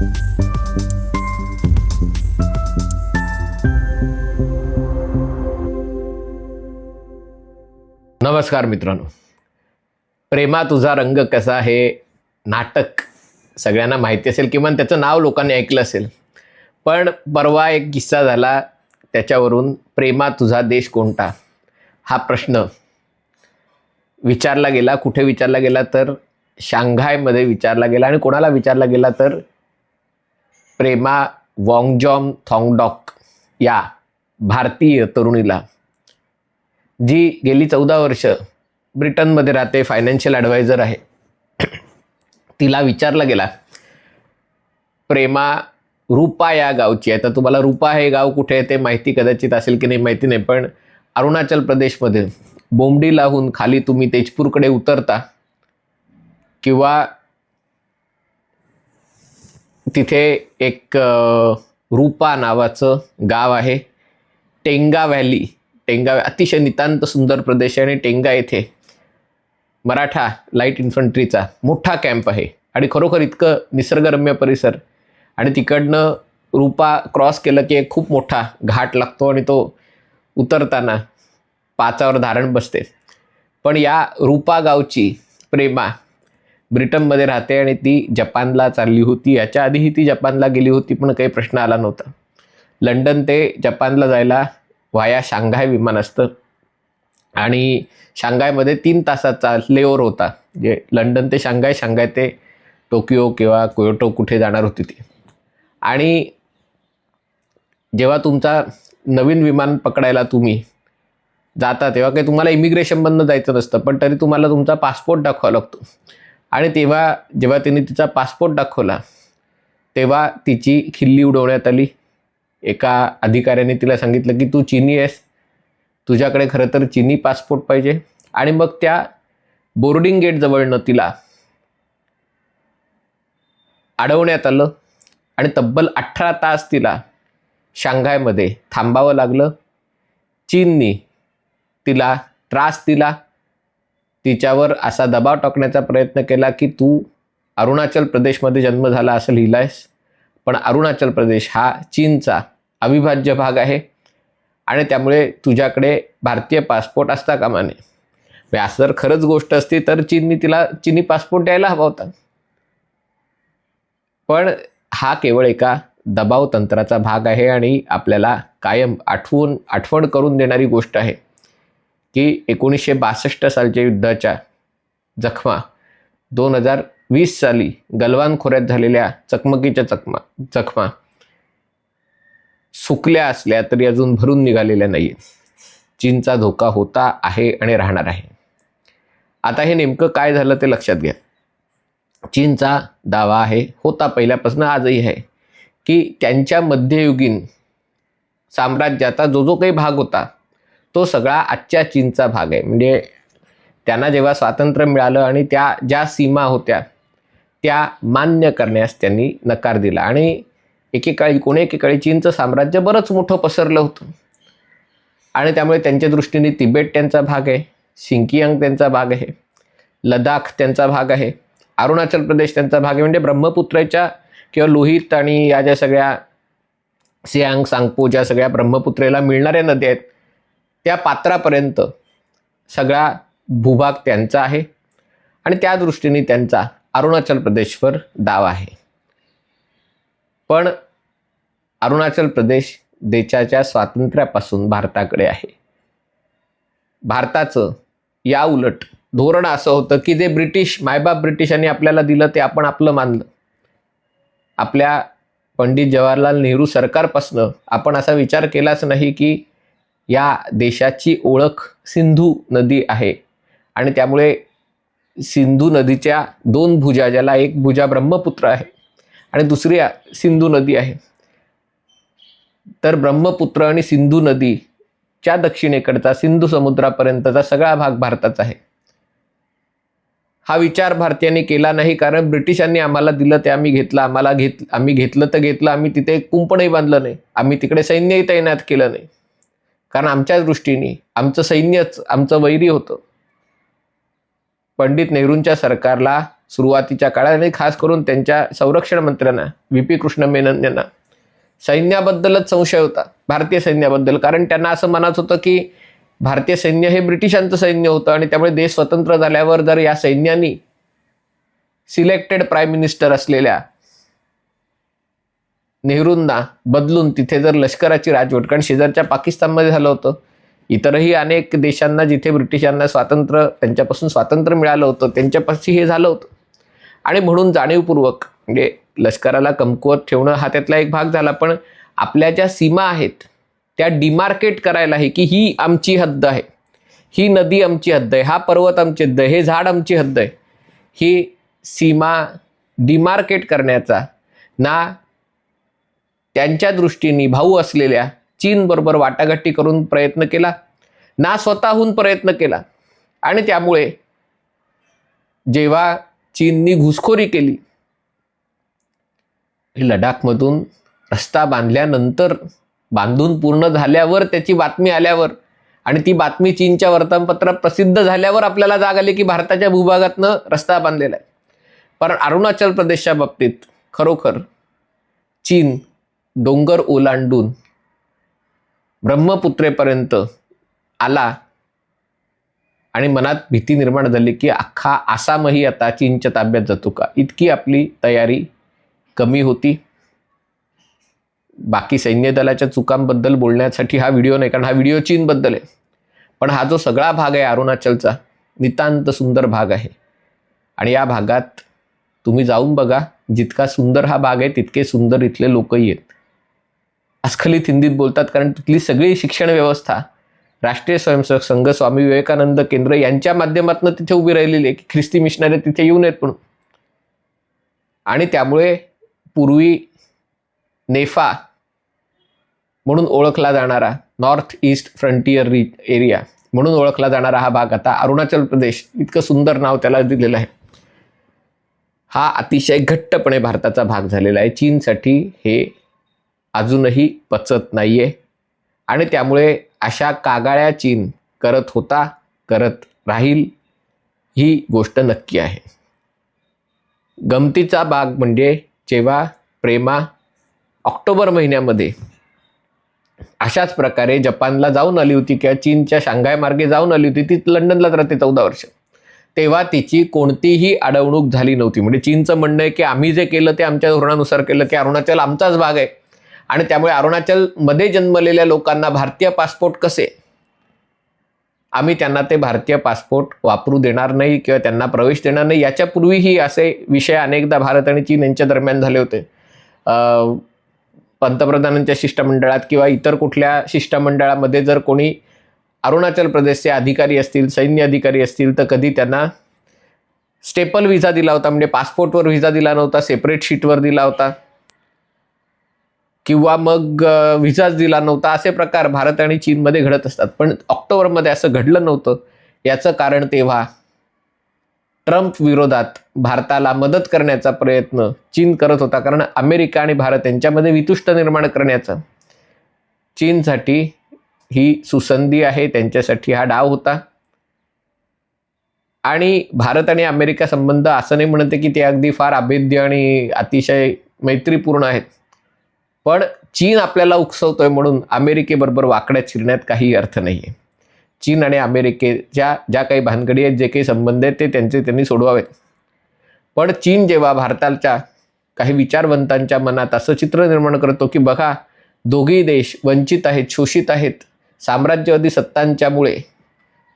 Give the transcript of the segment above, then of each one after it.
नमस्कार मित्रांनो. प्रेमा तुझा रंग कसा हे नाटक. सगळ्यांना माहिती असेल किंवा त्याचं नाव लोकांनी ऐकलं असेल. पण परवा एक किस्सा झाला. त्याच्यावरून प्रेमा तुझा देश कोणता? हा प्रश्न विचारला गेला. कुठे विचारला गेला तर? शांघायमध्ये विचारला गेला. आणि कोणाला विचारला गेला तर? प्रेमा वॉंगजॉम थॉंगडॉक या भारतीय तरुणीला जी गेली चौदा वर्ष ब्रिटनमध्ये राहते फायनान्शियल ॲडवायझर आहे. तिला विचारला गेला प्रेमा रूपा या गावची आहे. तर तुम्हाला रूपा हे गाव कुठे आहे ते माहिती कदाचित असेल की नाही माहिती नाही. पण अरुणाचल प्रदेशमध्ये बोंबडीलाहून खाली तुम्ही तेजपूरकडे उतरता किंवा तिथे एक रूपा नावाचं गाव आहे. टेंगा व्हॅली. टेंगा अतिशय नितांत सुंदर प्रदेश आहे आणि टेंगा येथे मराठा लाइट इन्फंट्रीचा मोठा कॅम्प आहे. आणि खरोखर इतकं निसर्गरम्य परिसर. आणि तिकडनं रूपा क्रॉस केलं की एक खूप मोठा घाट लागतो आणि तो उतरताना पाचावर धारण बसते. पण या रूपा गावची प्रेमा ब्रिटनमध्ये राहते आणि ती जपानला चालली होती. याच्या आधीही ती जपानला गेली होती पण काही प्रश्न आला नव्हता. लंडन ते जपानला जायला वाया शांघाय विमान असतं. आणि शांघायमध्ये तीन तासाचा लेओवर होता. जे लंडन ते शांघाय शांघाय ते टोकियो किंवा कोयोटो कुठे जाणार होती ती. आणि जेव्हा तुमचा नवीन विमान पकडायला तुम्ही जाता तेव्हा काही तुम्हाला इमिग्रेशनमधनं जायचं नसतं पण तरी तुम्हाला तुमचा पासपोर्ट दाखवावा लागतो. आणि तेव्हा जेव्हा तिने तिचा पासपोर्ट दाखवला तेव्हा तिची खिल्ली उडवण्यात आली. एका अधिकाऱ्याने तिला सांगितलं की तू चिनी आहेस. तुझ्याकडे खरं तर चिनी पासपोर्ट पाहिजे. आणि मग त्या बोर्डिंग गेटजवळनं तिला अडवण्यात आलं आणि तब्बल अठरा तास तिला शांघायमध्ये थांबावं लागलं. चीननी तिला त्रास दिला. तिच्यावर असा दबाव टाकण्याचा प्रयत्न केला की तू अरुणाचल प्रदेशमध्ये जन्म झाला असं लिहिलायस. पण अरुणाचल प्रदेश हा चीनचा अविभाज्य भाग आहे आणि त्यामुळे तुझ्याकडे भारतीय पासपोर्ट असता कामा नये. म्हणजे असं जर खरंच गोष्ट असती तर चीननी तिला चीनी पासपोर्ट द्यायला हवा होता. पण हा केवळ एका दबाव तंत्राचा भाग आहे आणि आपल्याला कायम आठवून आठवण करून देणारी गोष्ट आहे. की एकोणीसशे बासष्ट सालच्या युद्धाच्या जखमा दोन हजार वीस साली गलवान खोऱ्यात झालेल्या चकमकीच्या चकमा जखमा सुकल्या असल्या तरी अजून भरून निघालेल्या नाही चीनचा धोका होता आहे आणि राहणार आहे. आता हे नेमकं काय झालं ते लक्षात घ्या. चीनचा दावा आहे होता पहिल्यापासून आजही आहे की त्यांच्या मध्ययुगीन साम्राज्याचा जो जो काही भाग होता तो सगळा आजच्या चीनचा भाग आहे. म्हणजे त्यांना जेव्हा स्वातंत्र्य मिळालं आणि त्या ज्या सीमा होत्या त्या मान्य करण्यास त्यांनी नकार दिला. आणि एकेकाळी कोणी एकेकाळी चीनचं साम्राज्य बरंच मोठं पसरलं होतं. आणि त्यामुळे त्यांच्या दृष्टीने तिबेट त्यांचा भाग आहे शिंकियांग त्यांचा भाग आहे लडाख त्यांचा भाग आहे अरुणाचल प्रदेश त्यांचा भाग आहे. म्हणजे ब्रह्मपुत्रेच्या किंवा लोहित आणि या ज्या सगळ्या सियांग सांगपो ज्या सगळ्या ब्रह्मपुत्रेला मिळणाऱ्या नद्या आहेत त्या पात्रापर्यंत सगळा भूभाग त्यांचा आहे आणि त्या दृष्टीने त्यांचा अरुणाचल प्रदेशवर दाव आहे. पण अरुणाचल प्रदेश देशाच्या स्वातंत्र्यापासून भारताकडे आहे. भारताचं या उलट धोरण असं होतं की जे ब्रिटिश मायबाप ब्रिटिशांनी आपल्याला दिलं ते आपण आपलं मानलं. आपल्या पंडित जवाहरलाल नेहरू सरकारपासनं आपण असा विचार केलाच नाही की या देशाची ओळख सिंधू नदी आहे. आणि त्यामुळे सिंधू नदीच्या दोन भुजा ज्याला एक भुजा ब्रह्मपुत्र आहे आणि दुसरी सिंधू नदी आहे. तर ब्रह्मपुत्र आणि सिंधू नदीच्या दक्षिणेकडचा सिंधू समुद्रापर्यंतचा सगळा भाग भारताचा आहे. हा विचार भारतीयांनी केला नाही कारण ब्रिटिशांनी आम्हाला दिलं ते आम्ही घेतलं आम्हाला घेत आम्ही घेतलं तर घेतलं आम्ही तिथे कुंपणही बांधलं नाही आम्ही तिकडे सैन्यही तैनात केलं नाही. कारण आमच्या दृष्टीने आमचं सैन्यच आमचं वैरी होतं. पंडित नेहरूंच्या सरकारला सुरुवातीच्या काळात आणि खास करून त्यांच्या संरक्षण मंत्र्यांना व्ही पी कृष्ण मेनन यांना सैन्याबद्दलच संशय होता भारतीय सैन्याबद्दल. कारण त्यांना असं म्हणत होतं की भारतीय सैन्य हे ब्रिटिशांचं सैन्य होतं आणि त्यामुळे देश स्वतंत्र झाल्यावर जर या सैन्यानी सिलेक्टेड प्राईम मिनिस्टर असलेल्या नेहरूंना बदलून तिथे जर लष्कराची राजवट कारण शेजारच्या पाकिस्तानमध्ये झालं होतं. इतरही अनेक देशांना जिथे ब्रिटिशांना स्वातंत्र्य त्यांच्यापासून स्वातंत्र्य मिळालं होतं त्यांच्यापाशी हे झालं होतं. आणि म्हणून जाणीवपूर्वक म्हणजे लष्कराला कमकुवत ठेवणं हा त्यातला एक भाग झाला पण आपल्या ज्या सीमा आहेत त्या डिमार्केट करायला आहे की ही आमची हद्द आहे. ही नदी आमची हद्द आहे हा पर्वत आमची हद्द आहे हे झाड आमची हद्द आहे. ही सीमा डिमार्केट करण्याचा ना त्यांच्या दृष्टीने भाऊ असलेल्या चीनबरोबर वाटाघाटी करून प्रयत्न केला. ना स्वतःहून प्रयत्न केला. आणि त्यामुळे जेव्हा चीननी घुसखोरी केली लडाखमधून रस्ता बांधल्यानंतर बांधून पूर्ण झाल्यावर त्याची बातमी आल्यावर आणि ती बातमी चीनच्या वर्तमानपत्रात प्रसिद्ध झाल्यावर आपल्याला जाग आली की भारताच्या भूभागातनं रस्ता बांधलेला आहे. पण अरुणाचल प्रदेशच्या बाबतीत खरोखर चीन डोंगर ओलांडून ब्रह्मपुत्रेपर्यंत आला आणि मनात भीती निर्माण झाली की अख्खा आसामही आता चीनच्या ताब्यात जातो का? इतकी आपली तयारी कमी होती. बाकी सैन्य दलाच्या चुकांबद्दल बोलण्यासाठी हा व्हिडिओ नाही कारण हा व्हिडिओ चीनबद्दल आहे. पण हा जो सगळा भाग आहे अरुणाचलचा नितांत सुंदर भाग आहे. आणि या भागात तुम्ही जाऊन बघा जितका सुंदर हा भाग आहे तितके सुंदर इथले लोकही आहेत. अस्खलित हिंदीत बोलतात कारण तिथली सगळी शिक्षण व्यवस्था राष्ट्रीय स्वयंसेवक संघ स्वामी विवेकानंद केंद्र यांच्या माध्यमातून तिथे उभी राहिलेली आहे की ख्रिस्ती मिशनरी तिथे येऊ नयेत म्हणून. आणि त्यामुळे पूर्वी नेफा म्हणून ओळखला जाणारा नॉर्थ ईस्ट फ्रंटियर री एरिया म्हणून ओळखला जाणारा हा भाग आता अरुणाचल प्रदेश इतकं सुंदर नाव त्याला दिलेलं आहे. हा अतिशय घट्टपणे भारताचा भाग झालेला आहे. चीनसाठी हे अजूनही पचत नाहीये. आणि त्यामुळे अशा कागाळ्या चीन करत होता करत राहील ही गोष्ट नक्की आहे. गमतीचा भाग म्हणजे जेव्हा प्रेमा ऑक्टोबर महिन्यामध्ये अशाच प्रकारे जपानला जाऊन आली होती किंवा चीनच्या शांघाय मार्गे जाऊन आली होती ती लंडनलाच राहते चौदा वर्ष. तेव्हा तिची कोणतीही अडवणूक झाली नव्हती. म्हणजे चीनचं म्हणणं आहे की आम्ही जे केलं ते आमच्या धोरणानुसार केलं की अरुणाचल आमचाच भाग आहे. आणि त्यामुळे अरुणाचलमध्ये जन्मलेल्या लोकांना भारतीय पासपोर्ट कसे? आम्ही त्यांना ते भारतीय पासपोर्ट वापरू देणार नाही किंवा त्यांना प्रवेश देणार नाही. याच्यापूर्वीही असे विषय अनेकदा भारत आणि चीन यांच्या दरम्यान झाले होते. पंतप्रधानांच्या शिष्टमंडळात किंवा इतर कुठल्या शिष्टमंडळामध्ये जर कोणी अरुणाचल प्रदेशचे अधिकारी असतील सैन्य अधिकारी असतील तर कधी त्यांना स्टेपल व्हिसा दिला होता. म्हणजे पासपोर्टवर व्हिसा दिला नव्हता सेपरेट शीटवर दिला होता. किंवा मग व्हिसाच दिला नव्हता असे प्रकार भारत आणि चीनमध्ये घडत असतात. पण ऑक्टोबरमध्ये असं घडलं नव्हतं. याचं कारण तेव्हा ट्रम्प विरोधात भारताला मदत करण्याचा प्रयत्न चीन करत होता. कारण अमेरिका आणि भारत यांच्यामध्ये वितुष्ट निर्माण करण्याचा चीनसाठी ही सुसंधी आहे. त्यांच्यासाठी हा डाव होता. आणि भारत आणि अमेरिका संबंध असं नाही म्हणते की ते अगदी फार अभेद्य आणि अतिशय मैत्रीपूर्ण आहेत. पण चीन आपल्याला उकसवतोय म्हणून अमेरिकेबरोबर वाकड्यात शिरण्यात काही अर्थ नाही आहे चीन आणि अमेरिकेच्या ज्या काही भानगडी आहेत जे काही संबंध आहेत ते त्यांचे त्यांनी सोडवावेत. पण चीन जेव्हा भारताच्या काही विचारवंतांच्या मनात असं चित्र निर्माण करतो की बघा दोघेही देश वंचित आहेत शोषित आहेत साम्राज्यवादी सत्तांच्यामुळे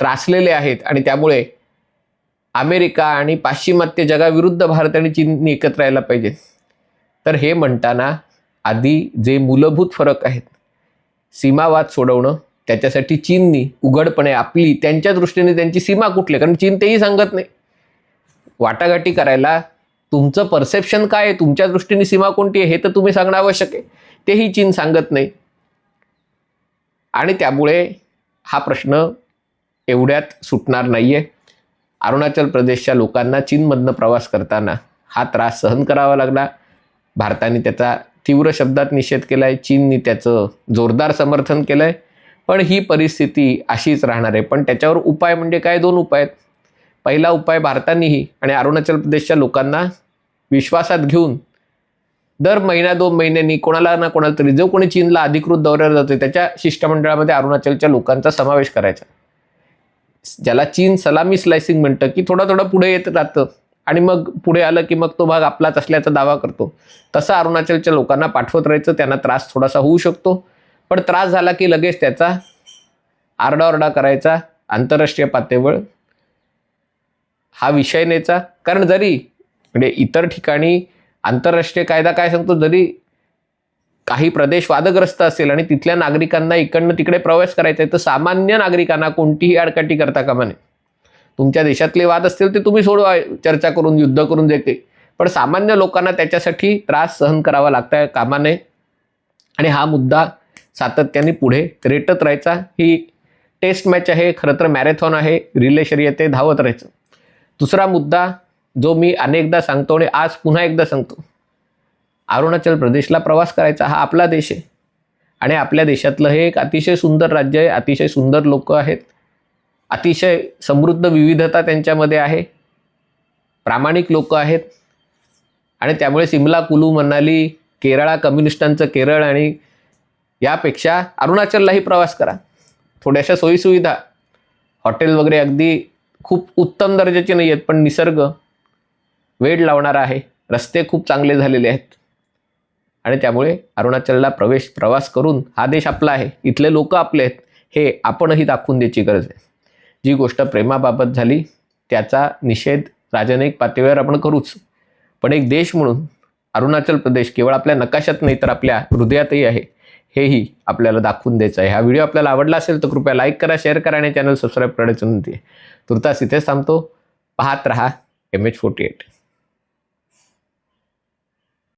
त्रासलेले आहेत आणि त्यामुळे अमेरिका आणि पाश्चिमात्य जगाविरुद्ध भारत आणि चीननी एकत्र यायला पाहिजे. तर हे म्हणताना आधी जे मूलभूत फरक आहेत सीमावाद सोडवणं त्याच्यासाठी चीननी उघडपणे आपली त्यांच्या दृष्टीने त्यांची सीमा कुठली आहे? कारण चीन तेही सांगत नाही. वाटाघाटी करायला तुमचं परसेप्शन काय आहे? तुमच्या दृष्टीने सीमा कोणती आहे? हे तर तुम्ही सांगणं आवश्यक आहे. तेही चीन सांगत नाही. आणि त्यामुळे हा प्रश्न एवढ्यात सुटणार नाहीये. अरुणाचल प्रदेशच्या लोकांना चीनमधनं प्रवास करताना हा त्रास सहन करावा लागला. भारताने त्याचा तीव्र शब्दात निषेध केला आहे चीननी त्याचं जोरदार समर्थन केलं आहे पण ही परिस्थिती अशीच राहणार आहे. पण त्याच्यावर उपाय म्हणजे काय? दोन उपाय आहेत. पहिला उपाय भारतानेही आणि अरुणाचल प्रदेशच्या लोकांना विश्वासात घेऊन दर महिना दोन महिन्यांनी कोणाला ना कोणाला तरी जो कोणी चीनला अधिकृत दौऱ्यावर जातोय त्याच्या शिष्टमंडळामध्ये अरुणाचलच्या लोकांचा समावेश करायचा. ज्याला चीन सलामी स्लायसिंग म्हणतं की थोडं थोडं पुढे येत राहतं. आणि मग पुढे आलं की मग तो भाग आपलाच असल्याचा दावा करतो. तसा अरुणाचलच्या लोकांना पाठवत राहायचं त्यांना त्रास थोडासा होऊ शकतो. पण त्रास झाला की लगेच त्याचा आरडाओरडा करायचा आंतरराष्ट्रीय पातळीवर हा विषय न्यायचा. कारण जरी म्हणजे इतर ठिकाणी आंतरराष्ट्रीय कायदा काय सांगतो जरी काही प्रदेश वादग्रस्त असेल आणि तिथल्या नागरिकांना इकडनं तिकडे प्रवेश करायचा आहे तर सामान्य नागरिकांना कोणतीही आडकाठी करता कामा नये. तुमच्या देशातले वाद असतील ते तुम्ही सोडवा चर्चा करून युद्ध करून देते. पण सामान्य लोकांना त्याच्यासाठी त्रास सहन करावा लागता कामा नये आणि हा मुद्दा सातत्याने पुढे रेटत राहायचा. ही टेस्ट मॅच आहे खरं तर मॅरेथॉन आहे रिले शर्यत ते धावत राहायचं. दुसरा मुद्दा जो मी अनेकदा सांगतो आणि आज पुन्हा एकदा सांगतो. अरुणाचल प्रदेशला प्रवास करायचा हा आपला देश आहे. आणि आपल्या देशातलं हे एक अतिशय सुंदर राज्य आहे अतिशय सुंदर लोक आहेत. अतिशय समृद्ध विविधता त्यांच्यामध्ये आहे. प्रामाणिक लोक आहेत. आणि त्यामुळे सिमला कुलू मनाली केरळा कम्युनिस्टांचं केरळ आणि यापेक्षा अरुणाचललाही प्रवास करा. थोड्याशा सोयीसुविधा. हॉटेल वगैरे अगदी खूप उत्तम दर्जाचे नाही आहेत पण निसर्ग वेळ लावणारा आहे. रस्ते खूप चांगले झालेले आहेत. आणि त्यामुळे अरुणाचलला प्रवेश प्रवास करून हा देश आपला आहे. इथले लोक आपले आहेत. हे आपणही दाखवून द्यायची गरज आहे. जी गोष्ट प्रेमाबाबत झाली त्याचा निषेध राजनैतिक पातळीवर आपण करूच. पण एक देश म्हणून अरुणाचल प्रदेश केवळ आपल्या नकाशात नाही तर आपल्या हृदयातही आहे. हेही आपल्याला दाखवून द्यायचं आहे. हा व्हिडिओ आपल्याला आवडला असेल तर कृपया लाईक करा शेअर करा आणि चॅनल सबस्क्राईब करायचं विनंती तुर्तास इथेच थांबतो. पाहत रहा एम एच फोर्टी एट